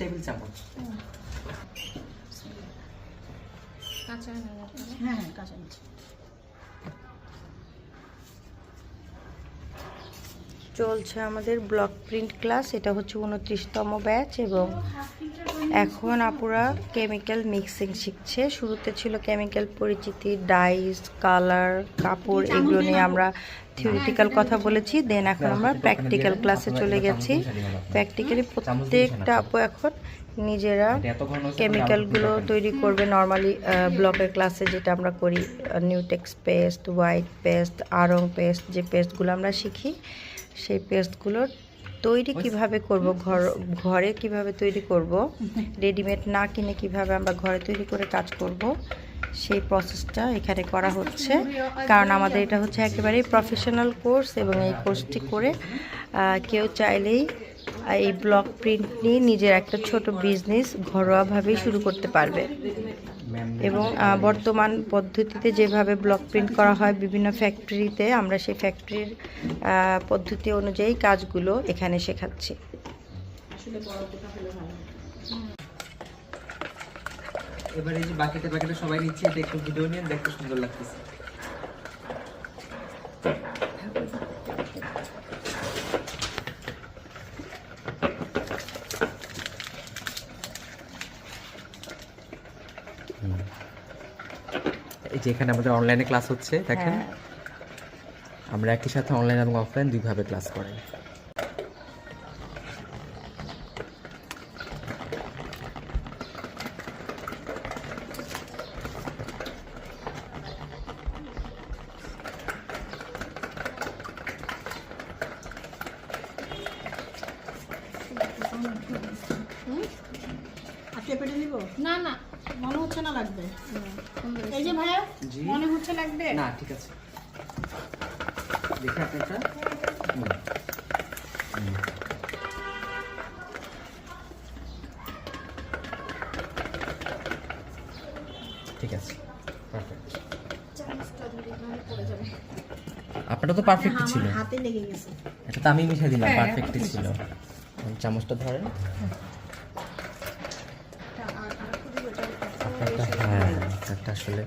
Table চামচ। হ্যাঁ হ্যাঁ কাঁচা চলছে আমাদের ব্লক প্রিন্ট ক্লাস এটা হচ্ছে উনত্রিশতম ব্যাচ এবং এখন আপুরা কেমিক্যাল মিক্সিং শিখছে। শুরুতে ছিল কেমিক্যাল পরিচিতি ডাইস কালার কাপড় এগুলো নিয়ে আমরা থিওরিটিক্যাল কথা বলেছি দেন এখন আমরা প্র্যাকটিক্যাল ক্লাসে চলে গেছি। প্র্যাকটিক্যালি প্রত্যেকটা আপু এখন নিজেরা কেমিক্যালগুলো তৈরি করবে নর্মালি ব্লকের ক্লাসে যেটা আমরা করি Newtex paste white paste Aarong paste যে পেস্টগুলো আমরা শিখি, সেই পেস্টগুলোর তৈরি কীভাবে করব, ঘর, ঘরে কীভাবে তৈরি করব রেডিমেড না কিনে কীভাবে আমরা ঘরে তৈরি করে কাজ করব সেই প্রসেসটা এখানে করা হচ্ছে। কারণ আমাদের এটা হচ্ছে একেবারেই প্রফেশনাল কোর্স এবং এই কোর্সটি করে কেউ চাইলেই এই ব্লক প্রিন্ট নিয়ে নিজের একটা ছোট বিজনেস ঘরোয়াভাবেই শুরু করতে পারবে। এবং বর্তমান পদ্ধতিতে যেভাবে ব্লক প্রিন্ট করা হয় বিভিন্ন ফ্যাক্টরিতে আমরা সেই ফ্যাক্টরির পদ্ধতি অনুযায়ী কাজগুলো এখানে শেখাচ্ছি আসলে বড় কোথা হলে ভালো হয়। এবার এই যে বাকিটা বাকিটা সবাই নিচ্ছে এটা একটু ভিডিও নিয়ে দেখতে সুন্দর লাগতেছে। এই যে এখানে আমাদের অনলাইনে ক্লাস হচ্ছে দেখেন? হ্যাঁ। আমরা একই সাথে অনলাইন এবং অফলাইন দুইভাবে ক্লাস করাই। আটকে পেটে নিব? না না মনে হচ্ছে না লাগবে। এই যে ভাইয়া মনে হচ্ছে লাগবে? না ঠিক আছে। দেখে আপনারটা। হুম। হুম। ঠিক আছে পারফেক্ট আপনারটা তো পারফেক্ট হ্যাঁ, ছিল। হাতে লেগে গেছে। এটা তো আমি মিশে দিলাম হ্যাঁ, পারফেক্টই ছিল। চামচটা ধরেন। হ্যাঁ একটা আসলে